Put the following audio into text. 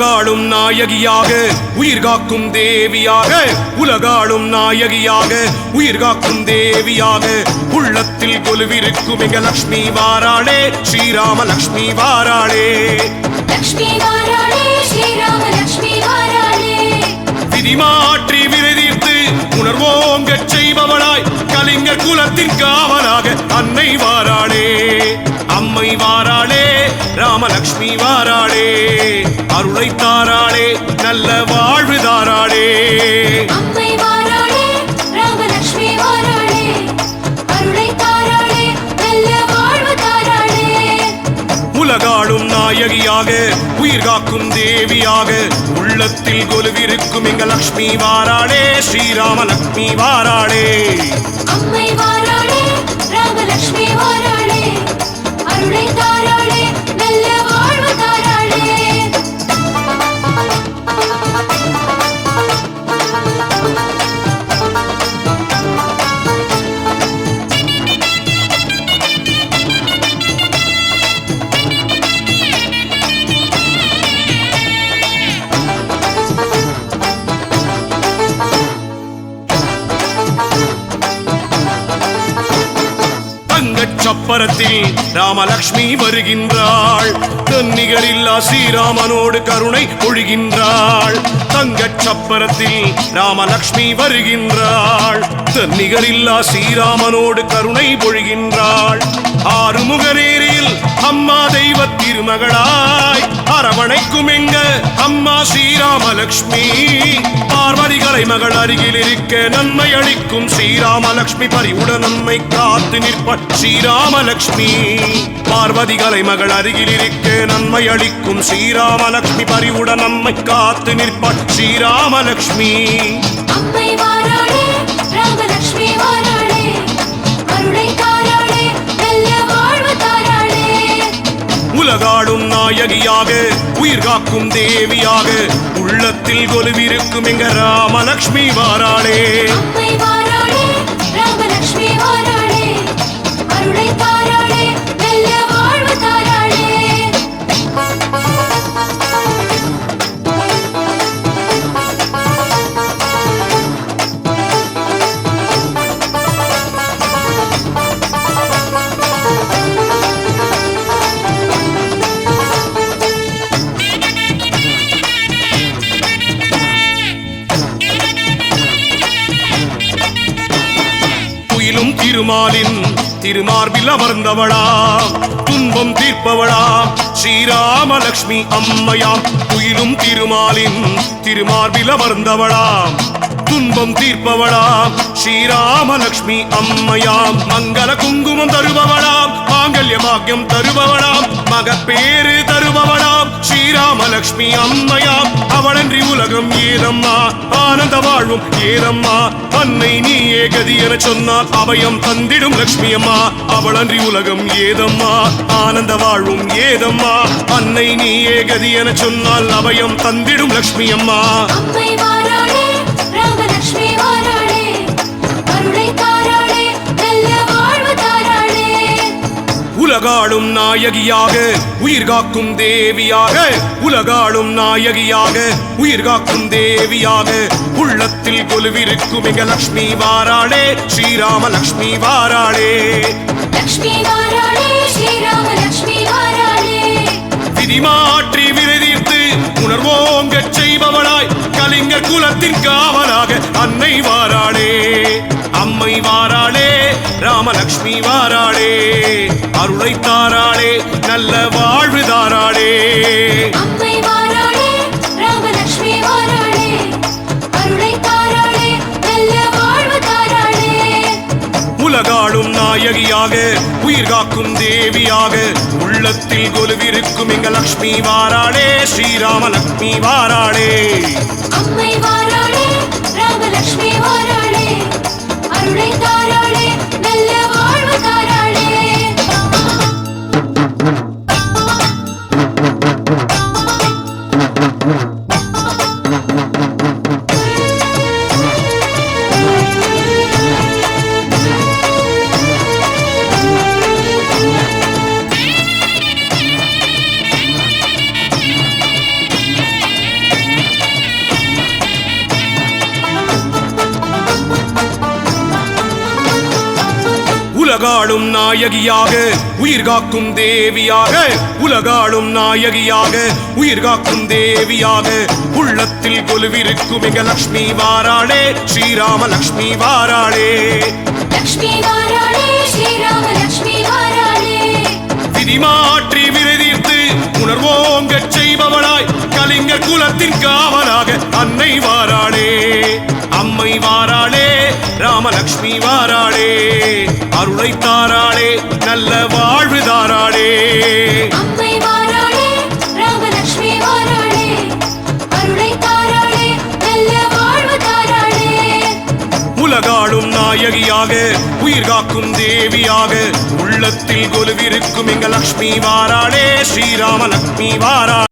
உலகாளும் நாயகியாக உயிர் காக்கும் தேவியாக. உலகாளும் நாயகியாக உயிர் காக்கும் தேவியாக. உள்ளத்தில் கொலுவிருக்கும் எங்க லக்ஷ்மி வாராளே ஸ்ரீராம லக்ஷ்மி வாராளே. லக்ஷ்மி வாராளே ஸ்ரீராம லக்ஷ்மி வாராளே. விதி மாற்றி விரதித்து உணர்வோங்கச் செய்பவளாய் கலிங்கர் குலத்தின் காவலாக அன்னை வாராளே. அம்மை வாராளே ராமலக்ஷ்மி வாராளே. அருளை தாராளே நல்ல வாழ்வு தாராளே. உலகாளும் நாயகியாக உயிர் காக்கும் தேவியாக உள்ளத்தில் கொலுவிருக்கும் எங்க லக்ஷ்மி வாராளே ஸ்ரீராம லக்ஷ்மி வாராளே. அம்மை வாராளே ராமலக்ஷ்மி வாராளே. பரத்தில் ராமலக்ஷ்மி வருகின்றாள். தன்னிகரில்லா ஸ்ரீராமனோடு கருணை பொழிகின்றாள். தங்கச் சப்பரத்தில் ராமலக்ஷ்மி வருகின்றாள். தன்னிகரில்லா ஸ்ரீராமனோடு கருணை பொழிகின்றாள். ஆறுமுக நேரில் அம்மா தெய்வ திருமகளாய். அரவணைக்கும் அம்மா ஸ்ரீராமலக்ஷ்மி. பார்வதி மகள் அருகில் இருக்க நன்மை அளிக்கும் ஸ்ரீராமலக்ஷ்மி. பறிவுட நன்மை காத்து நிற்ப ஸ்ரீராமலக்ஷ்மி. பார்வதி மகள் அருகில் இருக்க நன்மை அளிக்கும் ஸ்ரீராமலக்ஷ்மி. பறிவுட நன்மை காத்து நிற்ப ஸ்ரீராமலக்ஷ்மி. நாயகியாக உயிர் காக்கும் தேவியாக உள்ளத்தில் கொலுவிருக்கும் எங்க ராமலக்ஷ்மி வாராளே. திருமாலின் திருமார்பில் அமர்ந்தவளா துன்பம் தீர்ப்பவளா ஸ்ரீராமலக்ஷ்மி அம்மையாம் துயிலும் திருமாலின் திருமார்பில் அமர்ந்தவளாம் துன்பம் தீர்ப்பவளாம் ஸ்ரீராமலக்ஷ்மி அம்மையாம் மங்கள குங்குமம் தருபவள். பாக்கியம் தருபவனாம். மகப்பேறு தருபவளாம் ஸ்ரீராமலக்ஷ்மி அம்மையாம். அவளன்றி உலகம் ஏதம்மா? ஆனந்த வாழ்வும் ஏதம்மா? அன்னை நீயே கதி என சொன்னால் அபயம் தந்திடும் லக்ஷ்மி அம்மா அவளன்றி உலகம் ஏதம்மா? ஆனந்த வாழ்வும் ஏதம்மா? அன்னை நீயே கதி என சொன்னால் அபயம் தந்திடும் லக்ஷ்மி அம்மா உலகாளும் நாயகியாக உயிர் காக்கும் தேவியாக உலகாளும் நாயகியாக உயிர் காக்கும் தேவியாக உள்ளத்தில் கொலுவிருக்கும் எங்க லக்ஷ்மி வாராளே ஸ்ரீராம லக்ஷ்மி வாராளே. லக்ஷ்மி வாராளே ஸ்ரீராம லக்ஷ்மி வாராளே. விதி மாற்றி விரதித்து உணர்வோங்கச் செய்பவளாய் கலிங்கர் குலத்தின் காவலாக அன்னை வாராளே. அம்மை வாராளே ராமலக்ஷ்மி வாராளே. அருளை தாராளே நல்ல வாழ்வு தாராளே. உலகாளும் நாயகியாக உயிர் காக்கும் தேவியாக உள்ளத்தில் கொலுவிருக்கும் எங்க லக்ஷ்மி வாராளே ஸ்ரீராம லக்ஷ்மி வாராளே. அம்மை வாராளே உலகாளும் நாயகியாக உயிர் காக்கும் தேவியாக உலகாளும் நாயகியாக உயிர் காக்கும் தேவியாக உள்ளத்தில் கொலுவிருக்கும் எங்க லக்ஷ்மி வாராளே ஸ்ரீராம லக்ஷ்மி வாராளே. லக்ஷ்மி வாராளே ஸ்ரீராம லக்ஷ்மி வாராளே. விதி மாற்றி விரைதீர்த்து உணர்வோங்கச் செய்பவளாய் கலிங்கர் குலத்தின் காவலாக அன்னை வாராளே. அம்மை வாராளே ராமலக்ஷ்மி வாராளே அருளை தாராளே. நல்ல வாழ்வு தாராளே. உலகாளும் நாயகியாக உயிர் காக்கும் தேவியாக உள்ளத்தில் கொலுவிருக்கும் எங்க லக்ஷ்மி வாராளே ஸ்ரீராம லக்ஷ்மி வாரா